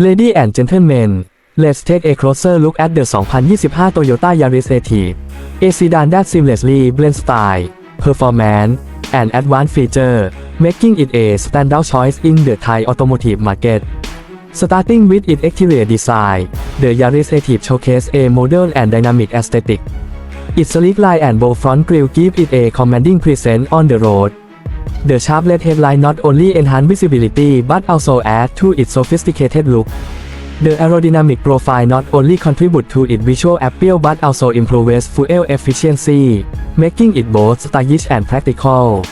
Lady and gentlemen, let's take a closer look at the 2025 Toyota Yaris AT. A sedan that seamlessly blends style, performance, and advanced feature, making it a standout choice in the Thai automotive market. Starting with its exterior design, the Yaris AT showcases a modern and dynamic aesthetic. Its sleek line and bold front grille give it a commanding presence on the road. The sharp LED headline not only enhance visibility but also add to its sophisticated look. The aerodynamic profile not only contribute to its visual appeal but also improves fuel efficiency, making it both stylish and practical.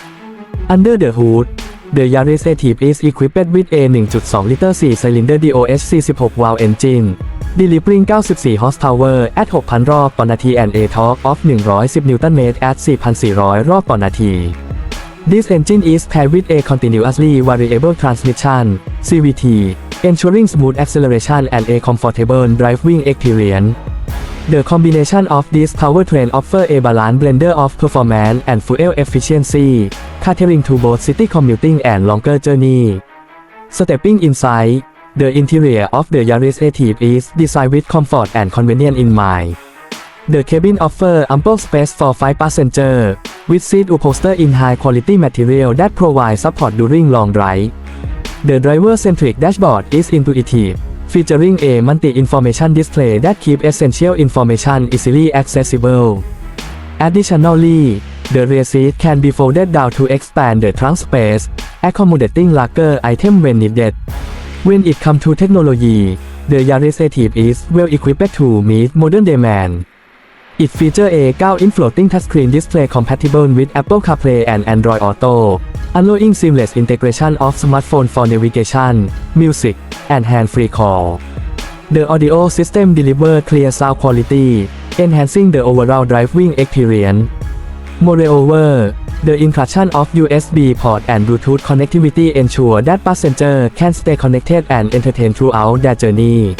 Under the hood, the Yaris Active is equipped with a 1.2-liter 4-cylinder DOH 46-valve engine, delivering 94 horsepower at 6,000 รอบต่อนาที and a torque of 110 Nm at 4,400 รอบต่อนาที This engine is paired with a continuously variable transmission (CVT), ensuring smooth acceleration and a comfortable driving experience. The combination of this powertrain offers a balanced blender of performance and fuel efficiency, catering to both city commuting and longer journey. Stepping inside, the interior of the Yaris Active is designed with comfort and convenience in mind. The cabin offers ample space for five passengers, with seat upholstered in high-quality material that provide support during long drive. The driver-centric dashboard is intuitive, featuring a multi-information display that keeps essential information easily accessible. Additionally, the rear seat can be folded down to expand the trunk space, accommodating larger items when needed. When it comes to technology, the Yaris Active is well equipped to meet modern demand. It features a 9-inch floating touchscreen display compatible with Apple CarPlay and Android Auto, allowing seamless integration of smartphone for navigation, music, and hands-free call. The audio system delivers clear sound quality, enhancing the overall driving experience. Moreover, the inclusion of USB port and Bluetooth connectivity ensure that passengers can stay connected and entertained throughout their journey.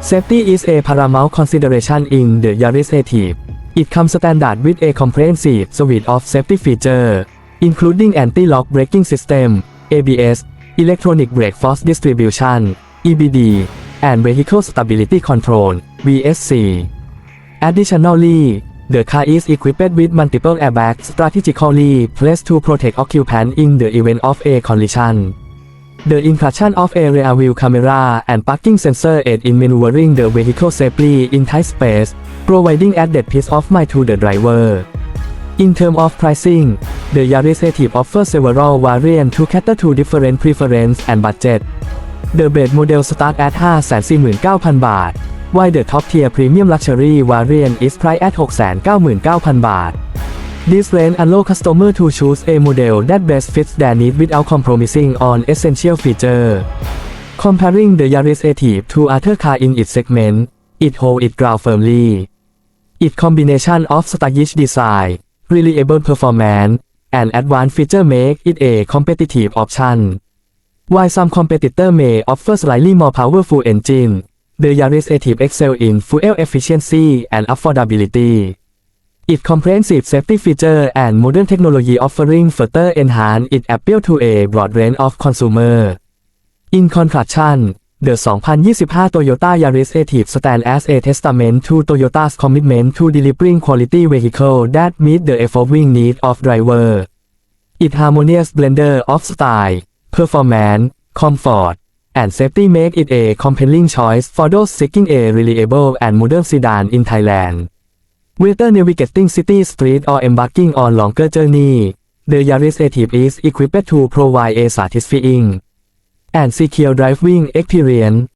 Safety is a paramount consideration in the Yaris Active. It comes standard with a comprehensive suite of safety features, including anti-lock braking system, ABS, electronic brake force distribution, EBD, and vehicle stability control, VSC. Additionally, the car is equipped with multiple airbags strategically placed to protect occupants in the event of a collision. The inclusion of area view camera and parking sensor aid in maneuvering the vehicle safely in tight space, providing added peace of mind to the driver. In terms of pricing, the Yaris Active offers several variants to cater to different preferences and budget. The base model starts at 549,000 baht, while the top tier premium luxury variant is priced at 699,000 baht. This range allows customers to choose a model that best fits their needs without compromising on essential features. Comparing the Yaris Active to other cars in its segment, it holds its ground firmly. Its combination of stylish design, reliable performance, and advanced features make it a competitive option. While some competitors may offer slightly more powerful engine, the Yaris Active excels in fuel efficiency and affordability. It comprehensive safety feature and modern technology offering further enhance its appeal to a broad range of consumer. In conclusion, the 2025 Toyota Yaris Active stands as a testament to Toyota's commitment to delivering quality vehicles that meet the evolving needs of drivers. Its harmonious blender of style, performance, comfort, and safety make it a compelling choice for those seeking a reliable and modern sedan in Thailand. Whether navigating city street or embarking on longer journey, the Yaris Active is equipped to provide a satisfying and secure driving experience.